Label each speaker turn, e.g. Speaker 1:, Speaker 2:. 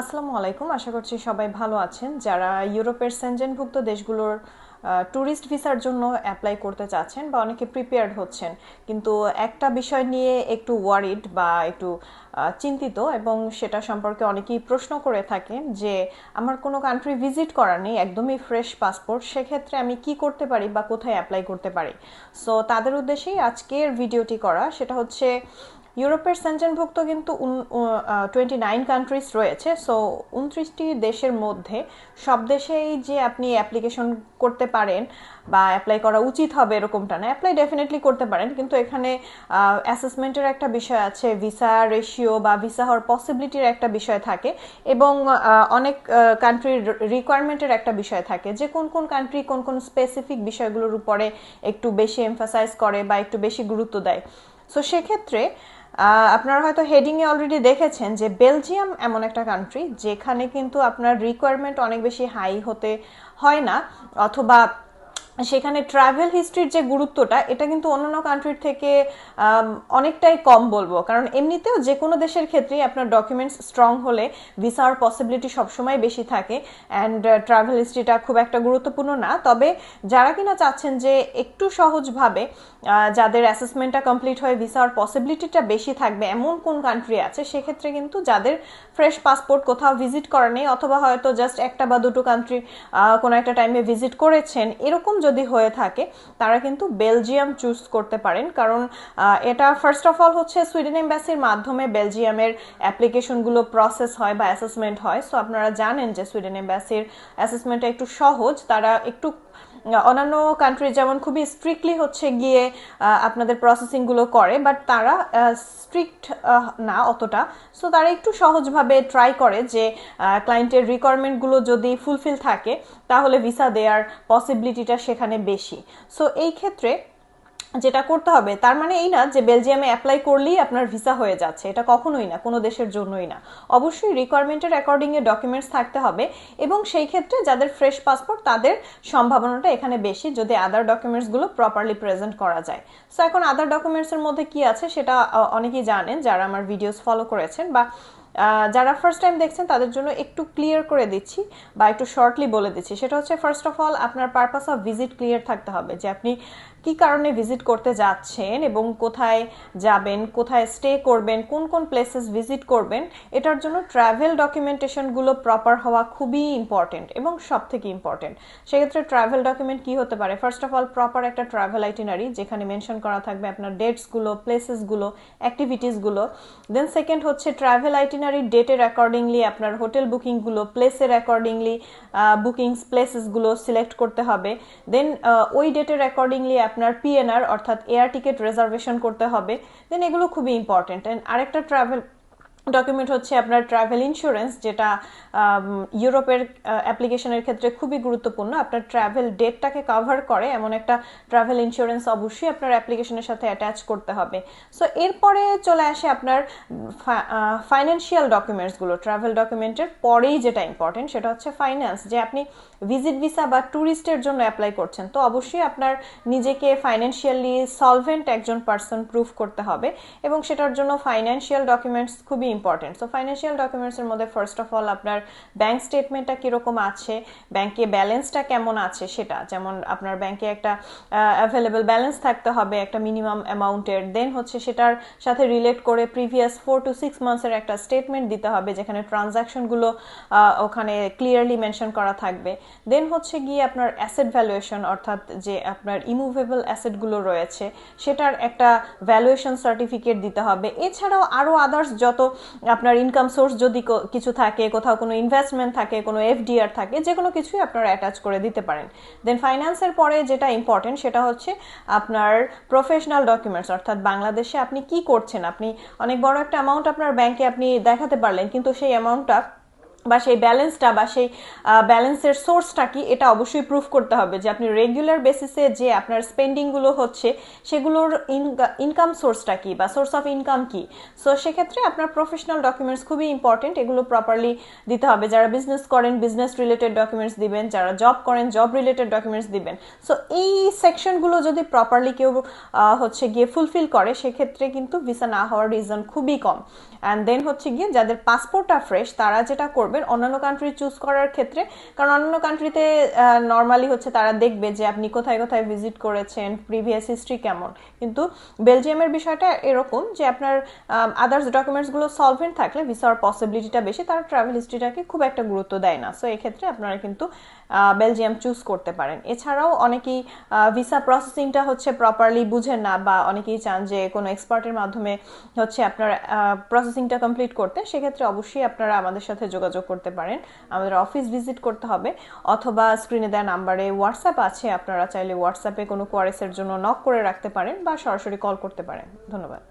Speaker 1: আসসালামু আলাইকুম। আশা করছি সবাই ভালো আছেন। যারা ইউরোপের সেনজেনভুক্ত দেশগুলোর ট্যুরিস্ট ভিসার জন্য অ্যাপ্লাই করতে চাচ্ছেন বা অনেকে প্রিপেয়ার্ড হচ্ছেন, কিন্তু একটা বিষয় নিয়ে একটু ওয়ারিড বা একটু চিন্তিত এবং সেটা সম্পর্কে অনেকেই প্রশ্ন করে থাকেন যে, আমার কোনো কান্ট্রি ভিজিট করার নেই, একদমই ফ্রেশ পাসপোর্ট সেক্ষেত্রে আমি কি করতে পারি বা কোথায় অ্যাপ্লাই করতে পারি? সো তাদের উদ্দেশ্যেই আজকের ভিডিওটি করা। সেটা হচ্ছে ইউরোপের সেন্টেনভুক্ত কিন্তু টোয়েন্টি নাইন কান্ট্রিজ রয়েছে সো উনত্রিশটি দেশের মধ্যে সব দেশেই যে আপনি অ্যাপ্লিকেশন করতে পারেন বা অ্যাপ্লাই করা উচিত হবে এরকমটা না অ্যাপ্লাই ডেফিনেটলি করতে পারেন, কিন্তু এখানে অ্যাসেসমেন্টের একটা বিষয় আছে ভিসা রেশিও বা ভিসা হওয়ার পসিবিলিটির একটা বিষয় থাকে, এবং অনেক কান্ট্রির রিকোয়ারমেন্টের একটা বিষয় থাকে, যে কোন কোন কান্ট্রি কোন কোন স্পেসিফিক বিষয়গুলোর উপরে একটু বেশি এমফাসাইজ করে বা একটু বেশি গুরুত্ব দেয়। সো সেক্ষেত্রে আপনারা হয়তো হেডিংয়ে অলরেডি দেখেছেন যে বেলজিয়াম এমন একটা কান্ট্রি যেখানে কিন্তু আপনার রিকোয়ারমেন্ট অনেক বেশি হাই হতে হয় না, অথবা সেখানে ট্রাভেল হিস্ট্রির যে গুরুত্বটা, এটা কিন্তু অন্যান্য কান্ট্রির থেকে অনেকটাই কম বলব। কারণ এমনিতেও যে কোনো দেশের ক্ষেত্রেই আপনার ডকুমেন্টস স্ট্রং হলে ভিসার পসিবিলিটি সবসময় বেশি থাকে অ্যান্ড ট্রাভেল হিস্ট্রিটা খুব একটা গুরুত্বপূর্ণ না। তবে যারা কিনা চাচ্ছেন যে একটু সহজভাবে যাদের অ্যাসেসমেন্টটা কমপ্লিট হয়ে ভিসার পসিবিলিটিটা বেশি থাকবে, এমন কোন কান্ট্রি আছে, সেক্ষেত্রে কিন্তু যাদের ফ্রেশ পাসপোর্ট কোথাও ভিজিট করা নেই, অথবা হয়তো জাস্ট একটা বা দুটো কান্ট্রি কোনো একটা টাইমে ভিজিট করেছেন, এরকম যদি হয়ে থাকে, তারা কিন্তু বেলজিয়াম চুজ করতে পারেন। কারণ এটা ফার্স্ট অফ অল হচ্ছে সুইডেন এম্বাসির মাধ্যমে বেলজিয়ামের অ্যাপ্লিকেশনগুলো প্রসেস হয় বা অ্যাসেসমেন্ট হয়। সো আপনারা জানেন যে সুইডেন এম্বাসির অ্যাসেসমেন্টটা একটু সহজ। তারা একটু অন্যান্য কান্ট্রি যেমন খুবই স্ট্রিক্টলি হচ্ছে গিয়ে আপনাদের প্রসেসিংগুলো করে বাট তারা স্ট্রিক্ট না অতটা। সো তারা একটু সহজভাবে ট্রাই করে যে ক্লায়েন্টের রিকোয়ারমেন্টগুলো যদি ফুলফিল থাকে, তাহলে ভিসা দেওয়ার পসিবিলিটিটা সেখানে বেশি। সো এই ক্ষেত্রে যেটা করতে হবে, তার মানে এই না যে বেলজিয়ামে অ্যাপ্লাই করলেই আপনার ভিসা হয়ে যাচ্ছে। এটা কখনোই না, কোনো দেশের জন্যই না। অবশ্যই রিকোয়ারমেন্টের অ্যাকর্ডিংয়ে ডকুমেন্টস থাকতে হবে এবং সেই ক্ষেত্রে যাদের ফ্রেশ পাসপোর্ট তাদের সম্ভাবনাটা এখানে বেশি যদি আদার ডকুমেন্টসগুলো প্রপারলি প্রেজেন্ট করা যায়। সো এখন আদার ডকুমেন্টসের মধ্যে কি আছে সেটা অনেকেই জানেন যারা আমার ভিডিওস ফলো করেছেন বা যারা ফার্স্ট টাইম দেখছেন তাদের জন্য একটু ক্লিয়ার করে দিচ্ছি বা একটু শর্টলি বলে দিচ্ছি। সেটা হচ্ছে ফার্স্ট অফ অল আপনার পারপাস অফ ভিজিট ক্লিয়ার থাকতে হবে যে আপনি কি কারণে ভিজিট করতে যাচ্ছেন এবং কোথায় যাবেন, কোথায় স্টে করবেন, কোন কোন প্লেসেস ভিজিট করবেন, এটার জন্য ট্রাভেল ডকুমেন্টেশনগুলো প্রপার হওয়া খুবই ইম্পর্টেন্ট এবং সব থেকে ইম্পর্টেন্ট সেক্ষেত্রে ট্রাভেল ডকুমেন্ট কি হতে পারে? ফার্স্ট অফ অল প্রপার একটা ট্রাভেল আইটিনারি যেখানে মেনশন করা থাকবে আপনার ডেটসগুলো প্লেসেসগুলো অ্যাক্টিভিটিসগুলো দেন সেকেন্ড হচ্ছে ট্রাভেল আইটিনারি ডেটের অ্যাকর্ডিংলি আপনার হোটেল বুকিংগুলো প্লেসের অ্যাকর্ডিংলি বুকিংস প্লেসেসগুলো সিলেক্ট করতে হবে। দেন ওই ডেটের অ্যাকর্ডিংলি আপনার পিএনআর অর্থাৎ এয়ার টিকিট রিজার্ভেশন করতে হবে দেন এগুলো খুবই ইম্পর্টেন্ট অ্যান্ড আরেকটা ট্রাভেল ডকুমেন্ট হচ্ছে আপনার ট্রাভেল ইন্স্যুরেন্স যেটা ইউরোপের অ্যাপ্লিকেশনের ক্ষেত্রে খুবই গুরুত্বপূর্ণ। আপনার ট্রাভেল ডেটটাকে কভার করে এমন একটা ট্রাভেল ইন্স্যুরেন্স অবশ্যই আপনার অ্যাপ্লিকেশনের সাথে অ্যাটাচ করতে হবে। সো এরপরে চলে আসে আপনার ফাইন্যান্সিয়াল ডকুমেন্টসগুলো ট্রাভেল ডকুমেন্টের পরেই যেটা ইম্পর্টেন্ট সেটা হচ্ছে ফাইন্যান্স যে আপনি ভিজিট ভিসা বা ট্যুরিস্টের জন্য অ্যাপ্লাই করছেন, তো অবশ্যই আপনার নিজেকে ফাইন্যান্সিয়ালি সলভেন্ট একজন পার্সন প্রুফ করতে হবে এবং সেটার জন্য ফাইন্যান্সিয়াল ডকুমেন্টস খুবই ইম্পর্টেন্ট সো ফাইন্যান্সিয়াল ডকুমেন্টসের মধ্যে ফার্স্ট অফ অল আপনার ব্যাংক স্টেটমেন্টটা কীরকম আছে ব্যাংকে ব্যালেন্সটা কেমন আছে সেটা, যেমন আপনার ব্যাংকে একটা অ্যাভেলেবেল ব্যালেন্স থাকতে হবে, একটা মিনিমাম অ্যামাউন্টের দেন হচ্ছে সেটার সাথে রিলেট করে প্রিভিয়াস ফোর টু সিক্স মান্থসের একটা স্টেটমেন্ট দিতে হবে, যেখানে ট্রানজাকশনগুলো ওখানে ক্লিয়ারলি মেনশন করা থাকবে। দেন হচ্ছে গিয়ে আপনার অ্যাসেট ভ্যালুয়েশন অর্থাৎ যে আপনার ইমুভেবল অ্যাসেটগুলো রয়েছে, সেটার একটা ভ্যালুয়েশন সার্টিফিকেট দিতে হবে। এছাড়াও আরও আদার্স যত আপনার ইনকাম সোর্স যদি কিছু থাকে, কোথাও কোনো ইনভেস্টমেন্ট থাকে, কোনো এফডিআর থাকে যে কোনো কিছুই আপনারা অ্যাটাচ করে দিতে পারেন। দেন ফাইন্যান্সের পরে যেটা ইম্পর্টেন্ট সেটা হচ্ছে আপনার প্রফেশনাল ডকুমেন্টস অর্থাৎ বাংলাদেশে আপনি কি করছেন? আপনি অনেক বড় একটা অ্যামাউন্ট আপনার ব্যাংকে আপনি দেখাতে পারলেন, কিন্তু সেই অ্যামাউন্টটা বা সেই ব্যালেন্সটা বা সেই ব্যালেন্সের সোর্সটা কি, এটা অবশ্যই প্রুফ করতে হবে যে আপনি রেগুলার বেসিসে যে আপনার স্পেন্ডিংগুলো হচ্ছে, সেগুলোর ইনকাম সোর্সটা কি বা সোর্স অফ ইনকাম কি? সো সেক্ষেত্রে আপনার প্রফেশনাল ডকুমেন্টস খুবই ইম্পর্টেন্ট এগুলো প্রপারলি দিতে হবে। যারা বিজনেস করেন বিজনেস রিলেটেড ডকুমেন্টস দিবেন, যারা জব করেন জব রিলেটেড ডকুমেন্টস দিবেন। সো এই সেকশনগুলো যদি প্রপারলি কেউ হচ্ছে গিয়ে ফুলফিল করে, সেক্ষেত্রে কিন্তু ভিসা না হওয়ার রিজন খুবই কম। অ্যান্ড দেন হচ্ছে গিয়ে যাদের পাসপোর্টটা ফ্রেশ তারা যেটা করবেন, অন্যান্য কান্ট্রি চুজ করার ক্ষেত্রে, কারণ অন্যান্য কান্ট্রিতে নর্মালি হচ্ছে তারা দেখবে যে আপনি কোথায় কোথায় ভিজিট করেছেন প্রিভিয়াস হিস্ট্রি কেমন। কিন্তু বেলজিয়ামের বিষয়টা এরকম যে আপনার আদার্স ডকুমেন্টসগুলো সলভেন্ট থাকলে ভিসার পসিবিলিটিটা বেশি, তারা ট্রাভেল হিস্ট্রিটাকে খুব একটা গুরুত্ব দেয় না। সো এক্ষেত্রে আপনারা কিন্তু বেলজিয়াম চুজ করতে পারেন। এছাড়াও অনেকেই ভিসা প্রসেসিংটা হচ্ছে প্রপারলি বুঝেন না, বা অনেকেই চান যে কোনো এক্সপার্টের মাধ্যমে হচ্ছে আপনার প্রসেসিংটা কমপ্লিট করতে, সেক্ষেত্রে অবশ্যই আপনারা আমাদের সাথে যোগাযোগ করতে পারেন। আমাদের অফিস ভিজিট করতে হবে, অথবা স্ক্রিনে দেওয়া নাম্বারে হোয়াটসঅ্যাপ আছে, আপনারা চাইলে হোয়াটসঅ্যাপে কোনো কোয়ারেসের জন্য নক করে রাখতে পারেন, বা সরাসরি কল করতে পারেন। ধন্যবাদ।